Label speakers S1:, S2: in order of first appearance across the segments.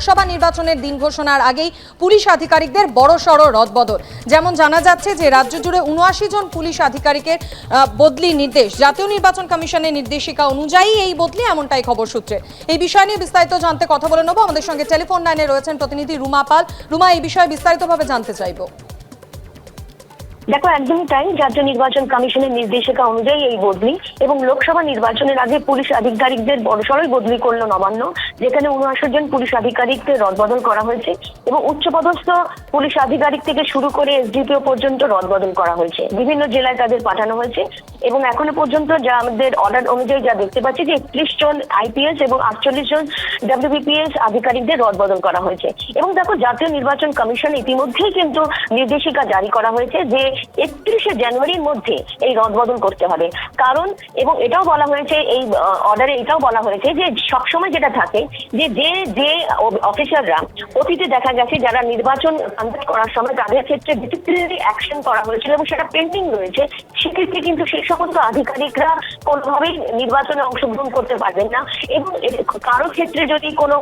S1: লোকসভা নির্বাচনের দিন ঘোষণার আগেই পুলিশ আধিকারিকদের বড় সড় রদবদল। যেমন জানা যাচ্ছে যে, রাজ্য জুড়ে উনআশি জন পুলিশ আধিকারিকের বদলি নির্দেশ। জাতীয় নির্বাচন কমিশনের নির্দেশিকা অনুযায়ী এই বদলি এমনটাই খবর সূত্রে। এই বিষয় নিয়ে বিস্তারিত জানতে কথা বলে নেব। আমাদের সঙ্গে টেলিফোন লাইনে রয়েছেন প্রতিনিধি রুমা পাল। রুমা, এই বিষয়ে বিস্তারিতভাবে জানতে চাইব।
S2: দেখো, একদমই তাই। রাজ্য নির্বাচন কমিশনের নির্দেশিকা অনুযায়ী এই বদলি এবং লোকসভা নির্বাচনের আগে পুলিশ আধিকারিকদের বড়সড়ই বদলি করল নবান্ন, যেখানে উনআশি জন পুলিশ আধিকারিককে রদবদল করা হয়েছে এবং উচ্চপদস্থ পুলিশ আধিকারিক থেকে শুরু করে এসডিপিও পর্যন্ত রদবদল করা হয়েছে। বিভিন্ন জেলায় তাদের পাঠানো হয়েছে এবং এখনও পর্যন্ত যা আমাদের অর্ডার অনুযায়ী যা দেখতে পাচ্ছি যে একত্রিশ জন আইপিএস এবং আটচল্লিশ জন ডাব্লিউবিপিএস আধিকারিকদের রদবদল করা হয়েছে। এবং দেখো, জাতীয় নির্বাচন কমিশন ইতিমধ্যেই কিন্তু নির্দেশিকা জারি করা হয়েছে যে একত্রিশে জানুয়ারির মধ্যে এই রদবদল করতে হবে। কারণ, এবং এটাও বলা হয়েছে, এই অর্ডারে এটাও বলা হয়েছে যে সবসময় যেটা থাকে যে যে যে অফিসাররা অতীতে দেখা গেছে যারা নির্বাচন কন্ডাক্ট করার সময় তাদের ক্ষেত্রে ডিসিপ্লিনারি অ্যাকশন করা হয়েছিল এবং সেটা পেন্ডিং রয়েছে, সেক্ষেত্রে কিন্তু সেই সমস্ত আধিকারিকরা কোনোভাবেই নির্বাচনে অংশগ্রহণ করতে পারবেন না এবং কারও ক্ষেত্রে যদি কোনো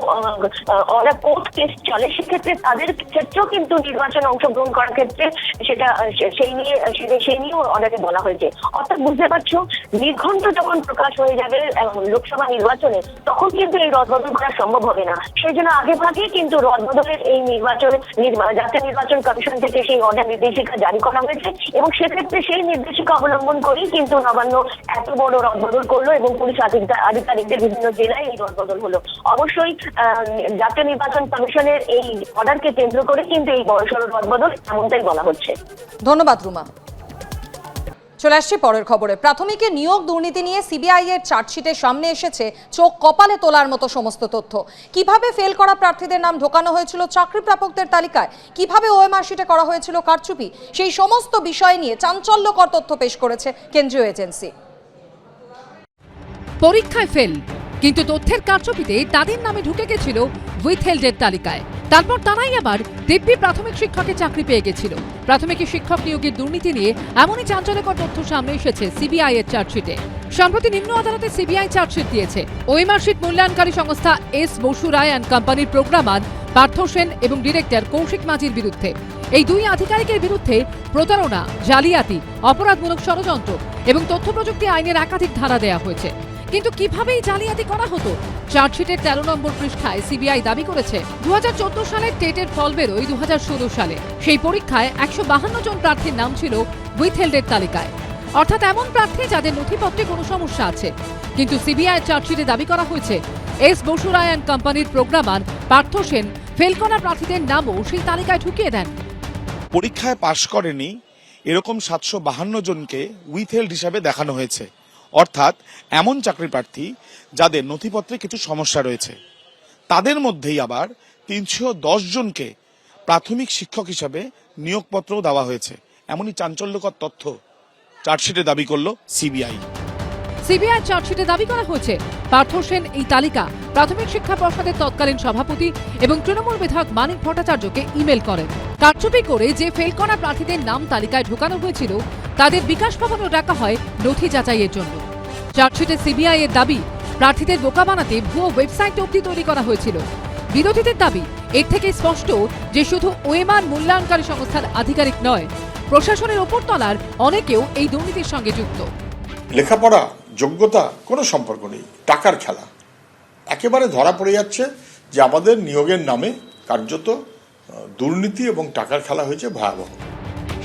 S2: কোর্ট কেস চলে, সেক্ষেত্রে তাদের ক্ষেত্রেও কিন্তু নির্বাচনে অংশগ্রহণ করার ক্ষেত্রে সেটা সেই নিয়ে, সেই নিয়েও অর্ডারে বলা হয়েছে। অর্থাৎ বুঝতে পারছ, নির্ঘণ্ট যখন প্রকাশ হয়ে যাবে লোকসভা নির্বাচনে, তখন কিন্তু এই রদবদল করা সম্ভব হবে না। সেই জন্য আগে ভাগে কিন্তু রদবদলের এই নির্বাচন জাতীয় নির্বাচন কমিশন থেকে সেই অর্ডার নির্দেশিকা জারি করা হয়েছে, এবং সেক্ষেত্রে সেই নির্দেশিকা অবলম্বন করেই কিন্তু নবান্ন এত বড় রদবদল করল, এবং পুলিশ আধিকা- আধিকারিকদের বিভিন্ন জেলায় এই রদবদল হলো। অবশ্যই জাতীয় নির্বাচন কমিশনের এই অর্ডারকে কেন্দ্র করে কিন্তু এই বড় বড়সড় রদবদল এমনটাই বলা হচ্ছে।
S1: ধন্যবাদ। রুমা। চলে আসছি পরের খবরে। প্রাথমিকে নিয়োগ দুর্নীতি নিয়ে সিবিআই এর চার্জশিটের সামনে এসেছে চোখ কপালে তোলার মতো সমস্ত তথ্য। কীভাবে ফেল করা প্রার্থীদের নাম ঢোকানো হয়েছিল চাকরি প্রাপকদের তালিকায়? কীভাবে ওএমআর শিটে করা হয়েছিল কারচুপি? সেই সমস্ত বিষয় নিয়ে চাঞ্চল্যকর তথ্য পেশ করেছে কেন্দ্রীয় এজেন্সি।
S3: পরীক্ষায় ফেল কিন্তু তথ্যের কারচুপিতে তাদের নামে ঢুকে গেছিল উইথহেল্ডের তালিকায়। তারপর তারাই আবার দিব্যি প্রাথমিক শিক্ষকের চাকরি পেয়ে গেছিল। প্রাথমিক শিক্ষক নিয়োগের দুর্নীতি নিয়ে এমনই চাঞ্চল্যকর তথ্য সামনে এসেছে সিবিআই এর চার্জশিটে। সম্প্রতি নিম্ন আদালতে সিবিআই চার্জশিট দিয়েছে। ওএমআর শিট মূল্যায়নকারী সংস্থা এস বসু রায় অ্যান্ড কোম্পানির প্রোগ্রামার পার্থ সেন এবং ডিরেক্টর কৌশিক মাঝির বিরুদ্ধে। এই দুই আধিকারিকের বিরুদ্ধে প্রতারণা, জালিয়াতি, অপরাধমূলক ষড়যন্ত্র এবং তথ্য প্রযুক্তি আইনের একাধিক ধারা দেয়া হয়েছে। কিন্তু কীভাবে এই জালিয়াতি করা হতো? চার্জশিটের তেরো নম্বর পৃষ্ঠায় সিবিআই দাবি করেছে চোদ্দ সালের টেটের ফল বেরোয় দু সালে। সেই পরীক্ষায় একশো বাহান্ন জন প্রার্থীর নাম ছিল উইথহেল্ডের তালিকায়। অর্থাৎ এমন প্রার্থী যাদের নথিপত্রে কোনো সমস্যা আছে। কিন্তু সিবিআই চার্জশিটে দাবি করা হয়েছে, এস বসুরায় অ্যান্ড কোম্পানির প্রোগ্রামার পার্থ সেন ফেল করা প্রার্থীদের নামও সেই তালিকায় ঢুকিয়ে দেন।
S4: পরীক্ষায় পাশ করেনি, এরকম সাতশো বাহান্ন জনকে উইথহেল্ড হিসাবে দেখানো হয়েছে। অর্থাৎ এমন চাকরি প্রার্থী যাদের নথিপত্রে কিছু সমস্যা রয়েছে। তাদের মধ্যেই আবার তিনশো দশ জনকে প্রাথমিক শিক্ষক হিসাবে নিয়োগপত্রও দেওয়া হয়েছে। এমনই চাঞ্চল্যকর তথ্য চার্জশিটে দাবি করল সিবিআই।
S3: সিবিআই চার্জশিটে দাবি করা হয়েছে, পার্থ সেন এই তালিকা প্রাথমিক শিক্ষা পর্ষদের তৎকালীন সভাপতি এবং তৃণমূল বিধায়ক মানিক ভট্টাচার্যকে ইমেল করেন। কারচুপি করে যে ফেল করা প্রার্থীদের নাম তালিকায় ঢোকানো হয়েছিল, তাদের বিকাশ ভবনও ডাকা হয় নথি যাচাইয়ের জন্য। চার্জশিটে সিবিআই এর দাবি প্রার্থীদের বোকা বানাতে ভুয়ো ওয়েবসাইট অবধি তৈরি করা হয়েছিল। বিরোধীদের দাবি এর থেকে স্পষ্ট যে শুধু ওয়েমার মূল্যায়নকারী সংস্থার আধিকারিক নয় প্রশাসনের ওপর তলার অনেকেও এই দুর্নীতির সঙ্গে যুক্ত।
S5: লেখাপড়া যোগ্যতা কোনো সম্পর্ক নেই টাকার খেলা। একেবারে ধরা পড়ে যাচ্ছে যে আমাদের নিয়োগের নামে কার্যত দুর্নীতি এবং টাকার খেলা হয়েছে ভয়াবহ।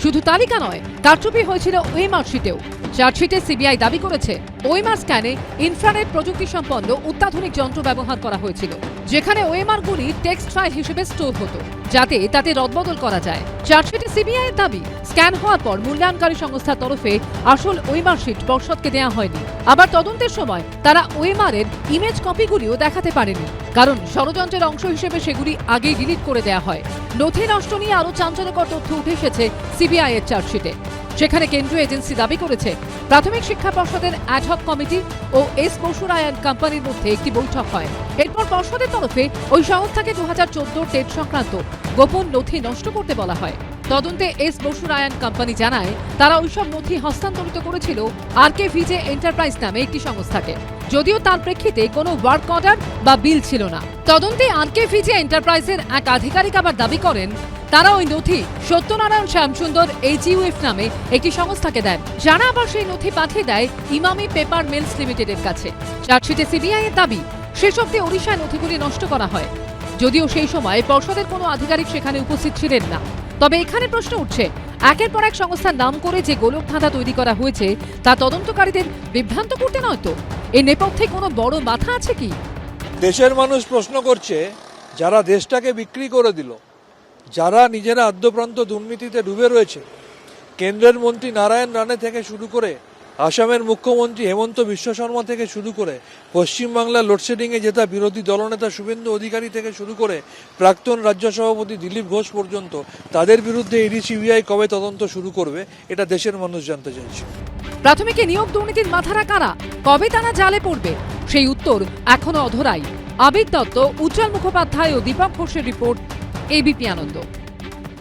S3: শুধু তালিকা নয় কারচুপি হয়েছিল ওয়েমার শিটেও। চার্জশিটে সিবিআই দাবি করেছে ওয়েমার স্ক্যানে ইনফ্রারেড প্রযুক্তি সম্পন্ন অত্যাধুনিক যন্ত্র ব্যবহার করা হয়েছিল, যেখানে ওয়েমার গুলি টেক্সট ফাইল হিসেবে স্টোর হতো, যাতে তাতে রদবদল করা যায়। চার্জশিটে সিবিআই এর দাবি স্ক্যান হওয়ার পর মূল্যায়নকারী সংস্থার তরফে আসল ওয়েমার শিট পর্ষদকে দেওয়া হয়নি। আবার তদন্তের সময় তারা ওয়েমার এর ইমেজ কপিগুলিও দেখাতে পারেনি, কারণ ষড়যন্ত্রের অংশ হিসেবে সেগুলি আগেই ডিলিট করে দেওয়া হয়। নথি নষ্ট নিয়ে আরও চাঞ্চল্যকর তথ্য উঠে এসেছে সিবিআই এর চার্জশিটে। সেখানে কেন্দ্রীয় এজেন্সি দাবি করেছে, প্রাথমিক শিক্ষা পর্ষদের অ্যাডহক কমিটি ও এস বসুরায় কোম্পানির মধ্যে একটি বৈঠক হয়। এরপর পর্ষদের তরফে ওই সংস্থাকে দু হাজার চোদ্দ টেট সংক্রান্ত গোপন নথি নষ্ট করতে বলা হয়। তদন্তে এস বসুরায়ন কোম্পানি জানায়, তারা ওইসব নথি হস্তান্তরিত করেছিল আর কে ভিজে এন্টারপ্রাইজ নামে একটি সংস্থাকে। যদিও তার প্রেক্ষিতে কোনো ওয়ার্ক অর্ডার বা বিল ছিল না। তদন্তে আরকে ভিজে এন্টারপ্রাইজের এক আধিকারিক আবার দাবি করেন তারা ওই নথি সত্যনারায়ণ শ্যামসুন্দর এইচইউএফ নামে একটি সংস্থাকে দেন। যারা আবার সেই নথি পাঠিয়ে দেয় ইমামি পেপার মিলস লিমিটেডের কাছে। চার্জশিটে সিবিআই এর দাবি, শেষ অব্দি ওড়িশায় নথিগুলি নষ্ট করা হয়। যদিও সেই সময় পর্ষদের কোনো আধিকারিক সেখানে উপস্থিত ছিলেন না। তবে এখানে প্রশ্ন উঠছে, একের পর এক সংস্থার নাম করে যে গোলক ধাঁধা তৈরি করা হয়েছে, তা তদন্তকারীদের বিভ্রান্ত করতে নয় তো? এর নেপথ্যে কোনো বড় মাথা আছে কি?
S6: দেশের মানুষ প্রশ্ন করছে, যারা দেশটাকে বিক্রি করে দিল যারা নিজেরা আদ্যপ্রান্ত দুর্নীতিতে ডুবে রয়েছে, কেন্দ্রের মন্ত্রী নারায়ণ রানে থেকে শুরু করে আসামের মুখ্যমন্ত্রী হেমন্ত বিশ্ব শর্মা থেকে শুরু করে পশ্চিমবাংলার লোডশেডিংয়ে জেতা বিরোধী দলনেতা শুভেন্দু অধিকারী থেকে শুরু করে প্রাক্তন রাজ্য সভাপতি দিলীপ ঘোষ পর্যন্ত তাদের বিরুদ্ধে ইডি সিবিআই কবে তদন্ত শুরু করবে, এটা দেশের মানুষ জানতে চাইছে।
S3: প্রাথমিকে নিয়োগ দুর্নীতির মাথারা কারা? কবে তারা জালে পড়বে? সেই উত্তর এখনও অধরাই। আবির দত্ত, উজ্জ্বল মুখোপাধ্যায় ও দীপক ঘোষের রিপোর্ট এবিপি আনন্দ।